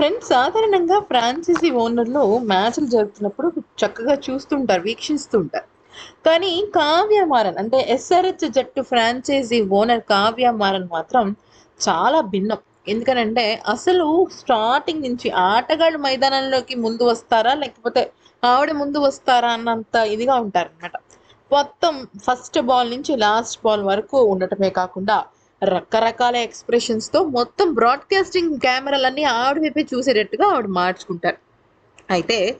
Friends సాధారణంగా franchise ఓనర్లు మ్యాచ్లు జరుగుతున్నప్పుడు చక్కగా చూస్తుంటారు వీక్షిస్తుంటారు. కానీ కావ్య మారన్ అంటే ఎస్ఆర్హెచ్ జట్టు ఫ్రాంచైజీ ఓనర్ కావ్య మారన్ మాత్రం చాలా భిన్నం. ఎందుకనంటే అసలు స్టార్టింగ్ నుంచి ఆటగాళ్ళు మైదానంలోకి ముందు వస్తారా లేకపోతే ఆవిడ ముందు వస్తారా అన్నంత ఇదిగా ఉంటారనమాట మొత్తం ఫస్ట్ బాల్ నుంచి లాస్ట్ బాల్ వరకు ఉండటమే కాకుండా రకరకాల ఎక్స్ప్రెషన్స్తో మొత్తం బ్రాడ్కాస్టింగ్ కెమెరాలన్నీ ఆవిడ చూసేటట్టుగా ఆవిడ మార్చుకుంటారు. అయితే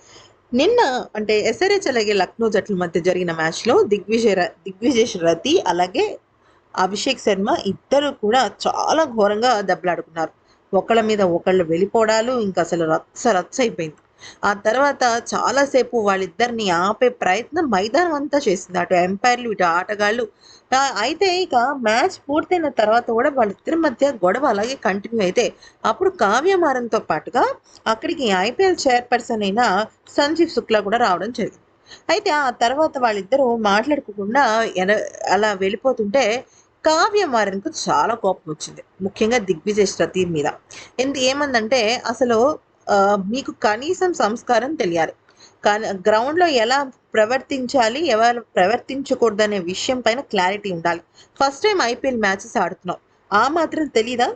నిన్న అంటే ఎస్ఆర్హెచ్ అలాగే లక్నో జట్ల మధ్య జరిగిన మ్యాచ్లో దిగ్విజయ ర- రతి అలాగే అభిషేక్ శర్మ ఇద్దరు కూడా చాలా ఘోరంగా దెబ్బలాడుకున్నారు. ఒకళ్ళ మీద ఒకళ్ళు వెళ్ళిపోవడాలు ఇంకా అసలు రచ్చ రచ్చ అయిపోయింది. ఆ తర్వాత చాలాసేపు వాళ్ళిద్దరిని ఆపే ప్రయత్నం మైదానం అంతా చేసింది. అటు ఎంపైర్లు ఇటు ఆటగాళ్ళు. అయితే ఇక మ్యాచ్ పూర్తయిన తర్వాత కూడా వాళ్ళిద్దరి మధ్య గొడవ అలాగే కంటిన్యూ అయితే అప్పుడు కావ్యమారంతో పాటుగా అక్కడికి ఐపీఎల్ చైర్పర్సన్ అయిన సంజీవ్ శుక్లా కూడా రావడం జరిగింది. అయితే ఆ తర్వాత వాళ్ళిద్దరూ మాట్లాడుకోకుండా అలా వెళ్ళిపోతుంటే కావ్యమారన్కు చాలా కోపం వచ్చింది. ముఖ్యంగా దిగ్విజయ్ శ్రతి మీద. ఎందు ఏమందంటే అసలు మీకు కనీసం సంస్కారం తెలియాలి. కానీ గ్రౌండ్లో ఎలా ప్రవర్తించాలి ఎవరు ప్రవర్తించకూడదు అనే విషయం పైన క్లారిటీ ఉండాలి. ఫస్ట్ టైం ఐపీఎల్ మ్యాచెస్ ఆడుతున్నావు ఆ మాత్రం తెలీదా?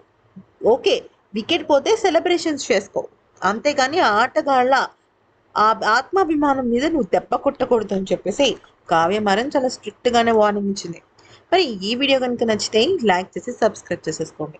ఓకే వికెట్ పోతే సెలబ్రేషన్స్ చేసుకో. అంతేగాని ఆటగాళ్ళ ఆ ఆత్మాభిమానం మీద నువ్వు దెబ్బ కొట్టకూడదు అని చెప్పేసి కావ్యమారం చాలా స్ట్రిక్ట్ గానే వార్నింగ్ ఇచ్చింది. మరి ఈ వీడియో కనుక నచ్చితే లైక్ చేసి సబ్స్క్రైబ్ చేసేసుకోండి.